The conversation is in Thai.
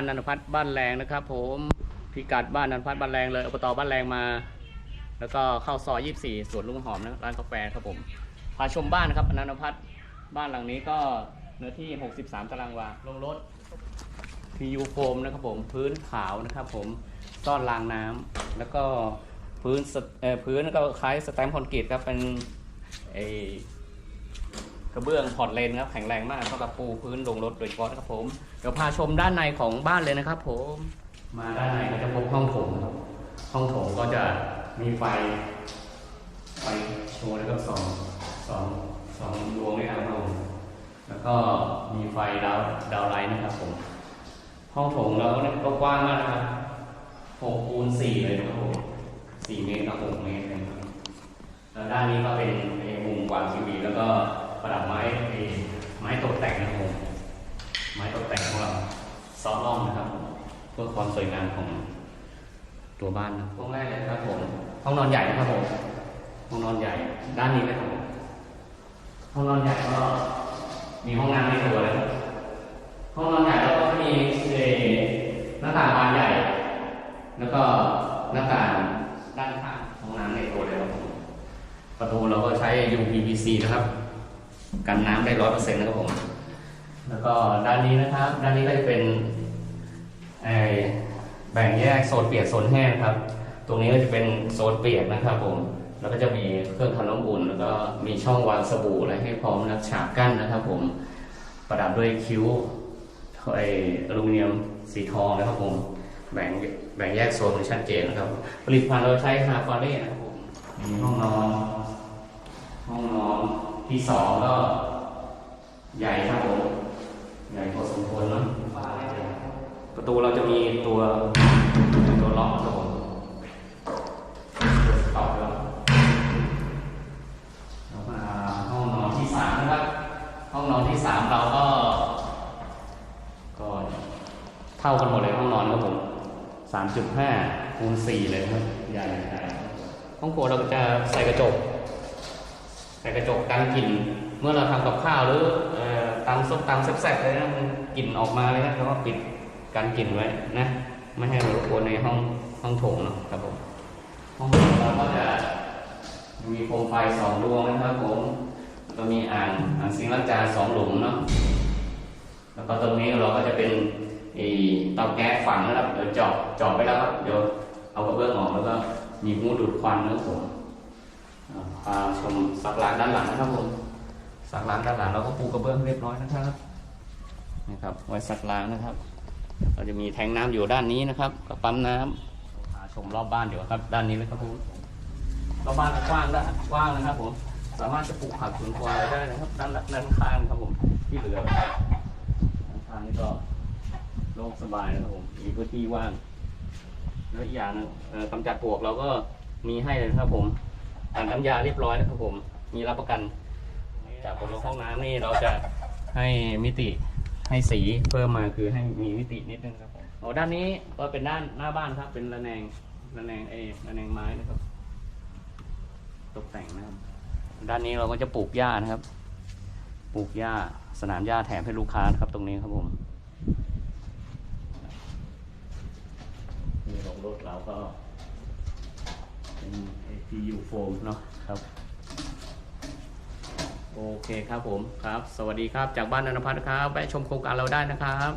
านนันทพัฒน์บ้านแรงนะครับ ผมพิกัดบ้านนันทพัฒน์บ้านแรงเลยอบตบ้านแรงมา แล้วก็เข้าซอย24สวนลุงหอมนะร้านกาแฟครับผมพาชมบ้านนะครับนันทพัฒน์บ้านหลังนี้ก็เนื้อที่ 63 ตารางวาลงรถ PU โฟมนะครับผมพื้นขาวนะครับผมซ่อนรางน้ำแล้วก็พื้นเอ่อพื้นก็คล้ายสแตมป์คอนกรีตครับเป็นไอ กระเบื้องพอร์ตเลนครับแข็งแรงมากสำหรับปูพื้นลงรถโดยเฉพาะนะครับผมเดี๋ยวพาชมด้านในของบ้านเลยนะครับผม มาด้านในก็จะพบห้องโถงครับห้องโถงก็จะมีไฟไฟโชว์แล้วก็สองสองสองดวงด้วยกันครับผมแล้วก็มีไฟดาวดาวไลท์นะครับผม ห้องโถงเราเนี่ยก็กว้างมากนะครับหกคูณสี่เลยนะครับผมสี่เมตรกับหกเมตรนะครับแล้วด้านนี้ก็เป็นไอ้มุมวางทีวีแล้วก็ ประดับไม้ไอ้ไม้ตกแต่งนะครับผมไม้ตกแต่งของเราซอฟล่อมนะครับ เพื่อความสวยงามของตัวบ้านนะห้องแรกเลยครับผมห้องนอนใหญ่นะครับผมห้องนอนใหญ่ด้านนี้นะครับผมห้องนอนใหญ่ก็มีห้องน้ำในตัวเลยครับห้องนอนใหญ่แล้วก็มีเอหน้าต่างบานใหญ่ แล้วก็หน้าต่างด้านข้างห้องน้ำในตัวเลยครับผมประตูเราก็ใช้ UPVC นะครับ กันน้ำได้ร้อยเปอร์เซ็นต์นะครับผม แล้วก็ด้านนี้นะครับ ด้านนี้ก็จะเป็นเอ่อแบ่งแยกโซนเปียกโซนแห้งครับ ตรงนี้ก็จะเป็นโซนเปียกนะครับผม แล้วก็จะมีเครื่องทำน้ำอุ่น แล้วก็มีช่องวางสบู่อะไรให้พร้อมนะครับฉากกั้นนะครับผม ประดับด้วยคิ้วไออลูมิเนียมสีทองนะครับผม แบ่งแบ่งแยกโซนชัดเจนนะครับ ผลิตภัณฑ์เราใช้ฮาฟาเล่นะครับผมมีห้องนอนห้องนอน ที่สองก็ใหญ่ครับผมใหญ่พอสมควรเนอะประตูเราจะมีตัวตัวล็อกครับผมตัวสต็อปแล้วแล้วมาห้องนอนที่สามนะครับห้องนอนที่สามเราก็ก็เท่ากันหมดเลยห้องนอนครับผมสามจุดห้าคูณสี่เลยครับใหญ่ใหญ่ห้องครัวเราก็จะใส่กระจก ใส่กระจกกันกลิ่น เมื่อเราทำกับข้าวหรือเอ่อตำส้มตำแซ่บๆเลยนะมันกลิ่นออกมาเลยนะเราก็ปิดกันกลิ่นไว้นะไม่ให้มันรบกวนในห้องห้องโถงเนาะครับผมห้องโถงเราก็จะมีโคมไฟสองดวงนะครับผมก็มีอ่างอ่างซิงล้างจานสองหลุมเนาะแล้วก็ตรงนี้เราก็จะเป็นเตาแก๊สฝังนะครับเดี๋ยวเจาะเจาะไปแล้วครับเดี๋ยวเอากระเบื้องออกแล้วก็มีหูดูดควันนะครับผม พาชมสักหลานด้านหลังนะครับผมสักหลานด้านหลังเราก็ปูกระเบื้องเรียบร้อยนะครับนะครับ ไว้สักล้างนะครับ เราจะมีแทงน้ำอยู่ด้านนี้นะครับกับปั๊มน้ำพาชมรอบบ้านเดี๋ยวครับ ด้านนี้เลยครับผมรอบบ้านกว้างได้กว้างนะครับผมสามารถจะปลูกผักสวนครัวอะไรได้นะครับ ด้านด้านข้างครับผมที่เหลือด้านข้างนี่ก็โล่งสบายนะครับผมมีพื้นที่ว่างแล้วอีกอย่างนึงกำจัดปลวกเราก็มีให้เลยนะครับผม ตัดน้ำยาเรียบร้อยนะครับผม มีรับประกัน จากบนห้องน้ำนี่เราจะให้มิติให้สีเพิ่มมาคือให้มีมิตินิดนึงครับผมโอ้ด้านนี้ก็เป็นด้านหน้าบ้านครับ เป็นระแนงระแนงเอระแนงไม้นะครับ ตกแต่งนะครับ ด้านนี้เราก็จะปลูกหญ้านะครับ ปลูกหญ้าสนามหญ้าแถมให้ลูกค้านะครับ ตรงนี้ครับผมนี่ลงรถเราก็ เป็น APU โฟมเนาะครับ โอเคครับผมครับ สวัสดีครับจากบ้านอนุพัฒน์ครับแวะชมโครงการเราได้นะครับ